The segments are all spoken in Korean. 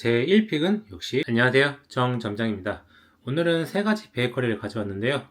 제 1픽은 역시 안녕하세요. 정점장입니다. 오늘은 세 가지 베이커리를 가져왔는데요.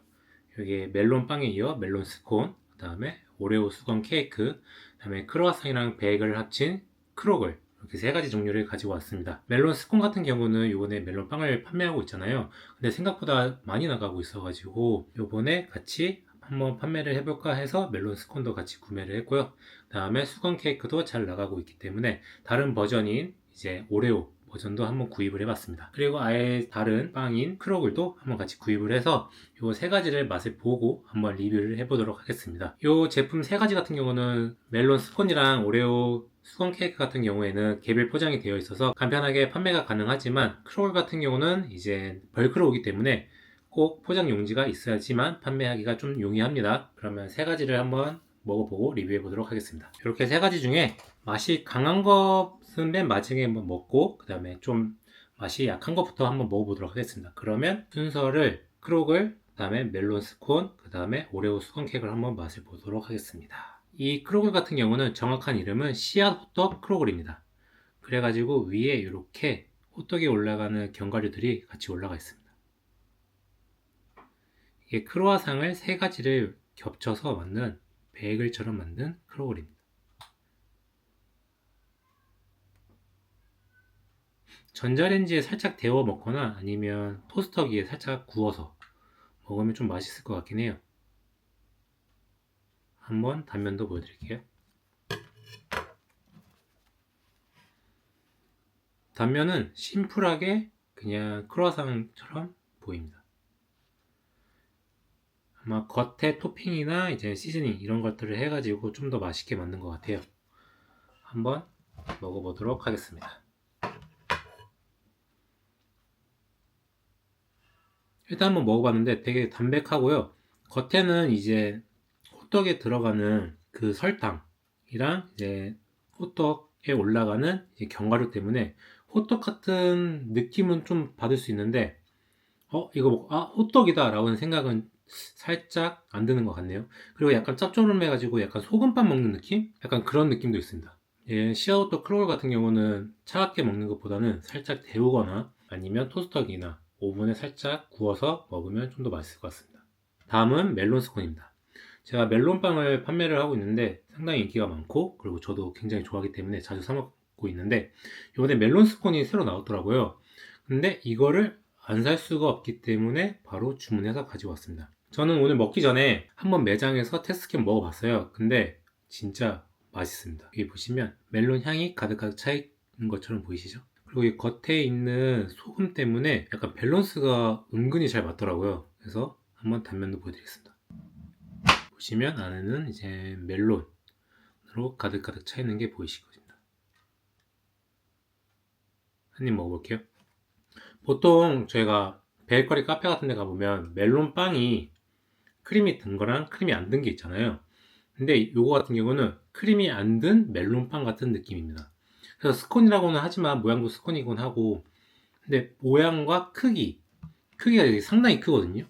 여기 멜론 빵에 이어 멜론 스콘 그 다음에 오레오 수건 케이크 그 다음에 크로와상이랑 베이글을 합친 크로글. 이렇게 세 가지 종류를 가지고 왔습니다. 멜론 스콘 같은 경우는 요번에 멜론 빵을 판매하고 있잖아요. 근데 생각보다 많이 나가고 있어 가지고 요번에 같이 한번 판매를 해볼까 해서 멜론 스콘도 같이 구매를 했고요. 그 다음에 수건 케이크도 잘 나가고 있기 때문에 다른 버전인 이제 오레오 버전도 한번 구입을 해봤습니다. 그리고 아예 다른 빵인 크로글도 한번 같이 구입을 해서 이 세 가지를 맛을 보고 한번 리뷰를 해보도록 하겠습니다. 이 제품 세 가지 같은 경우는 멜론 스콘이랑 오레오 수건 케이크 같은 경우에는 개별 포장이 되어 있어서 간편하게 판매가 가능하지만 크로글 같은 경우는 이제 벌크로 오기 때문에 꼭 포장 용지가 있어야지만 판매하기가 좀 용이합니다. 그러면 세 가지를 한번 먹어보고 리뷰해 보도록 하겠습니다. 이렇게 세 가지 중에 맛이 강한 것 은맨 마지막에 한번 먹고 그 다음에 좀 맛이 약한 것부터 한번 먹어보도록 하겠습니다. 그러면 순서를 크록을 그 다음에 멜론 스콘 그 다음에 오레오 수건 케이크를 한번 맛을 보도록 하겠습니다. 이 크로글 같은 경우는 정확한 이름은 씨앗 호떡 크로글입니다. 그래가지고 위에 이렇게 호떡이 올라가는 견과류들이 같이 올라가 있습니다. 이게 크로아상을 세 가지를 겹쳐서 만든 베이글처럼 만든 크로글입니다. 전자레인지에 살짝 데워 먹거나 아니면 토스터기에 살짝 구워서 먹으면 좀 맛있을 것 같긴 해요. 한번 단면도 보여드릴게요. 단면은 심플하게 그냥 크로아상처럼 보입니다. 아마 겉에 토핑이나 이제 시즈닝 이런 것들을 해가지고 좀 더 맛있게 만든 것 같아요. 한번 먹어보도록 하겠습니다. 일단 한번 먹어봤는데 되게 담백하고요. 겉에는 이제 호떡에 들어가는 그 설탕이랑 이제 호떡에 올라가는 견과류 때문에 호떡 같은 느낌은 좀 받을 수 있는데 어 이거 뭐, 아 호떡이다 라고 생각은 살짝 안 드는 것 같네요. 그리고 약간 짭조름해가지고 약간 소금빵 먹는 느낌? 약간 그런 느낌도 있습니다. 예, 시아우터 크롤 같은 경우는 차갑게 먹는 것보다는 살짝 데우거나 아니면 토스터기나 오븐에 살짝 구워서 먹으면 좀 더 맛있을 것 같습니다. 다음은 멜론 스콘입니다. 제가 멜론빵을 판매를 하고 있는데 상당히 인기가 많고 그리고 저도 굉장히 좋아하기 때문에 자주 사 먹고 있는데 이번에 멜론 스콘이 새로 나왔더라고요. 근데 이거를 안 살 수가 없기 때문에 바로 주문해서 가지고 왔습니다. 저는 오늘 먹기 전에 한번 매장에서 테스트캠 먹어봤어요. 근데 진짜 맛있습니다. 여기 보시면 멜론 향이 가득가득 차 있는 것처럼 보이시죠? 그리고 이 겉에 있는 소금 때문에 약간 밸런스가 은근히 잘 맞더라고요. 그래서 한번 단면도 보여드리겠습니다. 보시면 안에는 이제 멜론으로 가득가득 차 있는 게 보이시거든요. 한입 먹어볼게요. 보통 저희가 베이커리 카페 같은 데 가보면 멜론 빵이 크림이 든 거랑 크림이 안 든 게 있잖아요. 근데 이거 같은 경우는 크림이 안 든 멜론빵 같은 느낌입니다. 그래서 스콘이라고는 하지만 모양도 스콘이곤 하고 근데 모양과 크기 크기가 상당히 크거든요.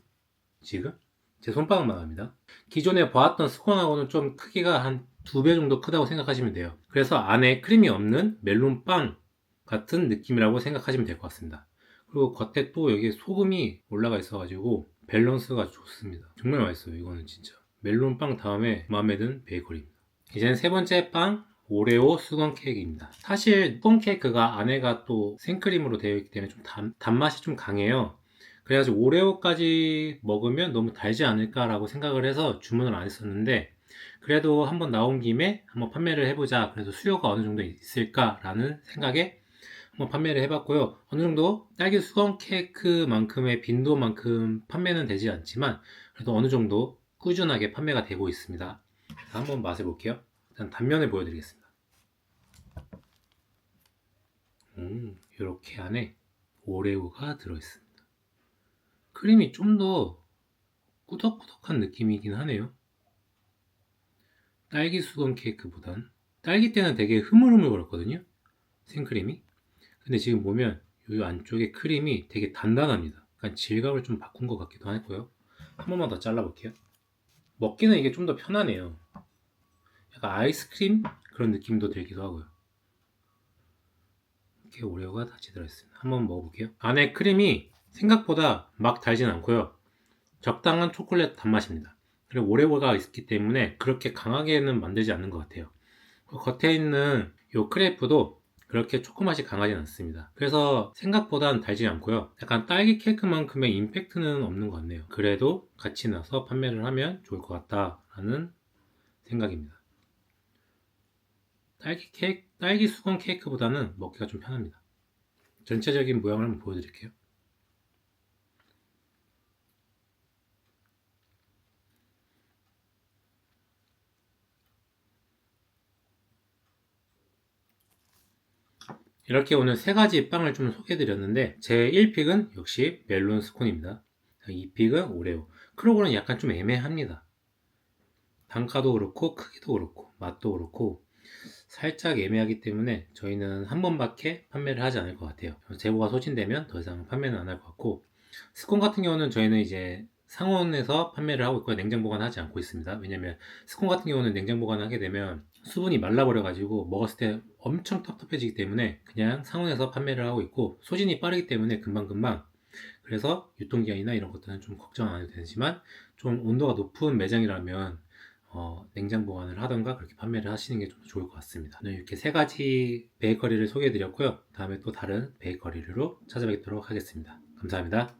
지금 제 손바닥만 합니다. 기존에 봐왔던 스콘하고는 좀 크기가 한 두 배 정도 크다고 생각하시면 돼요. 그래서 안에 크림이 없는 멜론빵 같은 느낌이라고 생각하시면 될 것 같습니다. 그리고 겉에 또 여기 소금이 올라가 있어가지고 밸런스가 좋습니다. 정말 맛있어요. 이거는 진짜. 멜론빵 다음에 마음에 든 베이커리입니다. 이제는 세 번째 빵 오레오 수건 케이크입니다. 사실 수건 케이크가 안에가 또 생크림으로 되어 있기 때문에 좀 단, 단맛이 좀 강해요. 그래가지고 오레오까지 먹으면 너무 달지 않을까라고 생각을 해서 주문을 안 했었는데 그래도 한번 나온 김에 한번 판매를 해보자. 그래서 수요가 어느 정도 있을까라는 생각에 한번 판매를 해봤고요. 어느 정도 딸기 수건 케이크만큼의 빈도만큼 판매는 되지 않지만 그래도 어느 정도 꾸준하게 판매가 되고 있습니다. 한번 맛을 볼게요. 단면을 보여드리겠습니다. 음, 이렇게 안에 오레오가 들어있습니다. 크림이 좀 더 꾸덕꾸덕한 느낌이긴 하네요. 딸기 수건 케이크보단 딸기 때는 되게 흐물흐물거렸거든요. 생크림이. 근데 지금 보면 이 안쪽에 크림이 되게 단단합니다. 약간 질감을 좀 바꾼 것 같기도 하고요. 한 번만 더 잘라볼게요. 먹기는 이게 좀 더 편하네요. 약간 아이스크림 그런 느낌도 들기도 하고요. 이렇게 오레오가 같이 들어있습니다. 한번 먹어볼게요. 안에 크림이 생각보다 막 달진 않고요. 적당한 초콜릿 단맛입니다. 그리고 오레오가 있기 때문에 그렇게 강하게는 만들지 않는 것 같아요. 그 겉에 있는 이 크레이프도 그렇게 초코맛이 강하진 않습니다. 그래서 생각보단 달지 않고요. 약간 딸기 케이크만큼의 임팩트는 없는 것 같네요. 그래도 같이 나서 판매를 하면 좋을 것 같다라는 생각입니다. 딸기 케이크, 딸기 수건 케이크보다는 먹기가 좀 편합니다. 전체적인 모양을 한번 보여드릴게요. 이렇게 오늘 세 가지 빵을 좀 소개해드렸는데 제 1픽은 역시 멜론 스콘입니다. 2픽은 오레오. 크로고는 약간 좀 애매합니다. 단가도 그렇고 크기도 그렇고 맛도 그렇고 살짝 애매하기 때문에 저희는 한 번밖에 판매를 하지 않을 것 같아요. 재고가 소진되면 더 이상 판매는 안 할 것 같고 스콘 같은 경우는 저희는 이제 상온에서 판매를 하고 있고요. 냉장 보관하지 않고 있습니다. 왜냐면 스콘 같은 경우는 냉장 보관하게 되면 수분이 말라버려가지고 먹었을 때 엄청 텁텁해지기 때문에 그냥 상온에서 판매를 하고 있고 소진이 빠르기 때문에 금방금방 그래서 유통기한이나 이런 것들은 좀 걱정 안 해도 되지만 좀 온도가 높은 매장이라면 어, 냉장 보관을 하던가 그렇게 판매를 하시는 게 좀 좋을 것 같습니다. 오늘 이렇게 세 가지 베이커리를 소개해 드렸고요. 다음에 또 다른 베이커리로 찾아뵙도록 하겠습니다. 감사합니다.